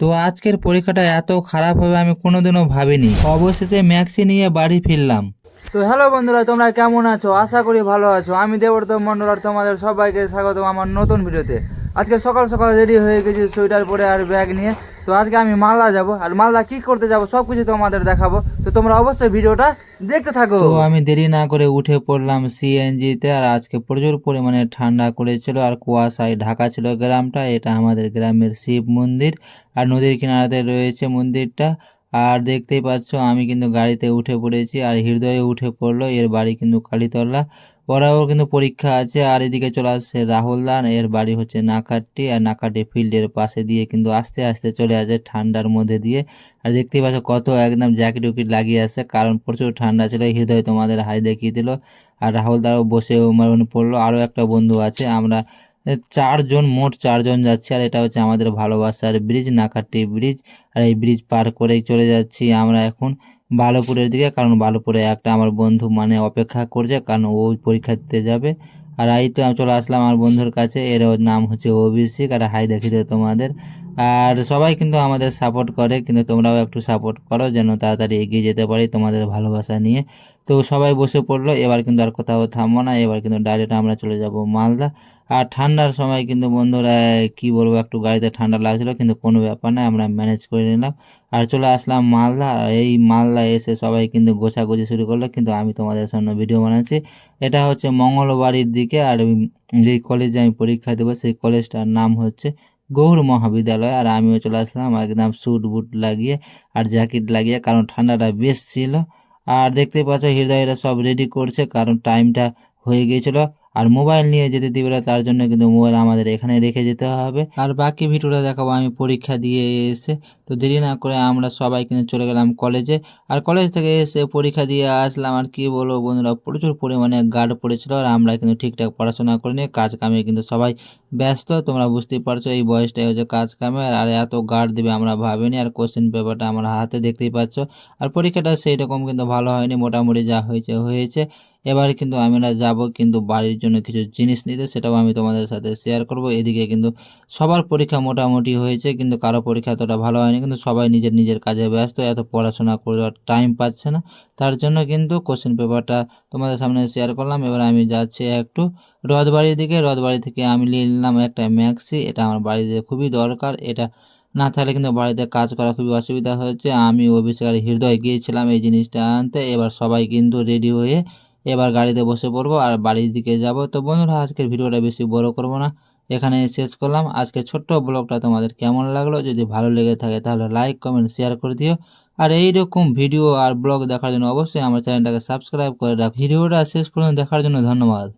তো আজকের পরীক্ষাটা এত খারাপ হবে আমি কোনোদিনও ভাবিনি। অবশেষে ম্যাক্সি নিয়ে বাড়ি ফিরলাম। তো হ্যালো বন্ধুরা, তোমরা কেমন আছো? আশা করি ভালো আছো। আমি দেবর্ত মন্ডল আর তোমাদের সবাইকে স্বাগত আমার নতুন ভিডিওতে। আজকে সকাল সকাল রেডি হয়ে গেছি সোয়েটার পরে আর ব্যাগ নিয়ে। তো আজকে আমি মালদা যাব। আর মালদা কি করতে যাব সব কিছু তোমাদের দেখাবো। তো তোমরা অবশ্যই ভিডিওটা দেখতে থাকো। তো আমি দেরি না করে উঠে পড়লাম সিএনজিতে আর আজকে প্রচুর পরিমাণে ঠান্ডা করেছিল আর কুয়াশায় ঢাকা ছিল গ্রামটা। এটা আমাদের গ্রামের শিব মন্দির। আর নদীর কিনারাতে রয়েছে মন্দিরটা। আর দেখতেই পাচ্ছ, আমি কিন্তু গাড়িতে উঠে পড়েছি আর হৃদয়ে উঠে পড়ল, এর বাড়ি কিন্তু কালীতলা। ওরাও কিন্তু পরীক্ষা আছে, আর এদিকে চলে আসছে রাহুল দান এর বাড়ি হচ্ছে নাকাটি আর নাকাটি ফিল্ডের পাশে দিয়ে কিন্তু আস্তে আস্তে চলে আসে ঠান্ডার মধ্যে দিয়ে। আর দেখতেই পাচ্ছ কত একদম জ্যাকেট উকিট লাগিয়ে আসে কারণ প্রচুর ঠান্ডা ছিল হৃদয় তোমাদের হাই দেখিয়ে দিল। আর রাহুল দাও বসে মানে পড়ল, আরও একটা বন্ধু আছে, আমরা চারজন, মোট চারজন যাচ্ছি, আর এটা হচ্ছে আমাদের ভালোবাসার ব্রিজ, নাকাটি ব্রিজ, আর এই ব্রিজ পার করেই চলে যাচ্ছি আমরা এখন বালুপুরের দিকে, কারণ বালুপুরে একটা আমার বন্ধু মানে অপেক্ষা করছে, কারণ ও পরীক্ষা দিতে যাবে। আর এই তো আমি চলে আসলাম আমার বন্ধুর কাছে, এর নাম হচ্ছে অভিষেক, আর হাই দেবে তোমাদের। আর সবাই কিন্তু আমাদের সাপোর্ট করে, কিন্তু তোমরাও একটু সাপোর্ট করো, যেন তাড়াতাড়ি এগিয়ে যেতে পারি তোমাদের ভালোবাসা নিয়ে। তো সবাই বসে পড়ল, এবার কিন্তু আর কোথাও থামবো না, এবার কিন্তু ডাইরেক্ট আমরা চলে যাব মালদা। আর ঠান্ডার সময় কিন্তু বন্ধুরা, কি বলব, একটু গাড়িতে ঠান্ডা লাগছিল, কিন্তু কোনো ব্যাপার না, আমরা ম্যানেজ করে নিলাম। আর চলে আসলাম মালদা, এই মালদা এসে সবাই কিন্তু গোছাগুছি শুরু করল, কিন্তু আমি তোমাদের সামনে ভিডিও বানাচ্ছি। এটা হচ্ছে মঙ্গলবাড়ির দিকে, আর যেই কলেজে আমি পরীক্ষা দেবো, সেই কলেজটার নাম হচ্ছে গৌর মহাবিদ্যালয়। আর আমিও চলে আসলাম, একদম স্যুট বুট লাগিয়ে আর জ্যাকেট লাগিয়ে, কারণ ঠান্ডাটা বেশ ছিল। আর দেখতে পাচ্ছ, হৃদয়রা সব রেডি করছে, কারণ টাইমটা হয়ে গিয়েছিল। আর মোবাইল নিয়ে যেতে দিবে না, তার জন্য কিন্তু মোবাইল আমাদের এখানে রেখে যেতে হবে। আর বাকি ভিডিওটা দেখাবো আমি পরীক্ষা দিয়ে এসে। তো দেরি না করে আমরা সবাই কিন্তু চলে গেলাম কলেজে। আর কলেজ থেকে এসে পরীক্ষা দিয়ে আসলাম, আর কি বলব বন্ধুরা, প্রচুর পরিমাণে গার্ড পড়েছিল, আর আমরা কিন্তু ঠিকঠাক পড়াশোনা করিনি, কাজ কামে কিন্তু সবাই ব্যস্ত। তোমরা বুঝতেই পারছ এই বয়সটাই হচ্ছে কাজ কামে, আর এত গার্ড দেবে আমরা ভাবিনি, আর কোশ্চেন পেপারটা আমরা হাতে দেখতেই পাচ্ছ। আর পরীক্ষাটা সেই রকম কিন্তু ভালো হয়নি, মোটামুটি যা হয়েছে হয়েছে। এবার কিন্তু আমরা যাব, কিন্তু বাড়ির জন্য কিছু জিনিস নিতে, সেটাও আমি তোমাদের সাথে শেয়ার করব। এদিকে কিন্তু সবার পরীক্ষা মোটামুটি হয়েছে, কিন্তু কারও পরীক্ষা এতটা ভালো হয়নি, কিন্তু সবাই নিজের নিজের কাজে ব্যস্ত, এত পড়াশোনা করার টাইম পাচ্ছে না। তার জন্য কিন্তু কোশ্চেন পেপারটা তোমাদের সামনে শেয়ার করলাম। এবার আমি যাচ্ছি একটু রথবাড়ির দিকে। রথবাড়ি থেকে আমি নিয়ে নিলাম একটা ম্যাক্সি এটা আমার বাড়িতে খুবই দরকার। এটা না থাকলে কিন্তু বাড়িতে কাজ করা খুবই অসুবিধা হচ্ছে আমি অভিষেক আর হৃদয় গিয়েছিলাম এই জিনিসটা আনতে। এবার সবাই কিন্তু রেডি হয়ে এবার গাড়িতে বসে পড়ব আর বাড়ির দিকে যাব। তো বন্ধুরা, আজকের ভিডিওটা বেশি বড় করব না। এখানে শেষ করলাম। আজকে ছোট্ট ব্লগটা তোমাদের কেমন লাগল? যদি ভালো লেগে থাকে তাহলে লাইক কমেন্ট শেয়ার করে দিও। আর এই রকম ভিডিও আর ব্লগ দেখার জন্য অবশ্যই আমার চ্যানেলটাকে সাবস্ক্রাইব করে রাখ। ভিডিওটা শেষ পর্যন্ত দেখার জন্য ধন্যবাদ।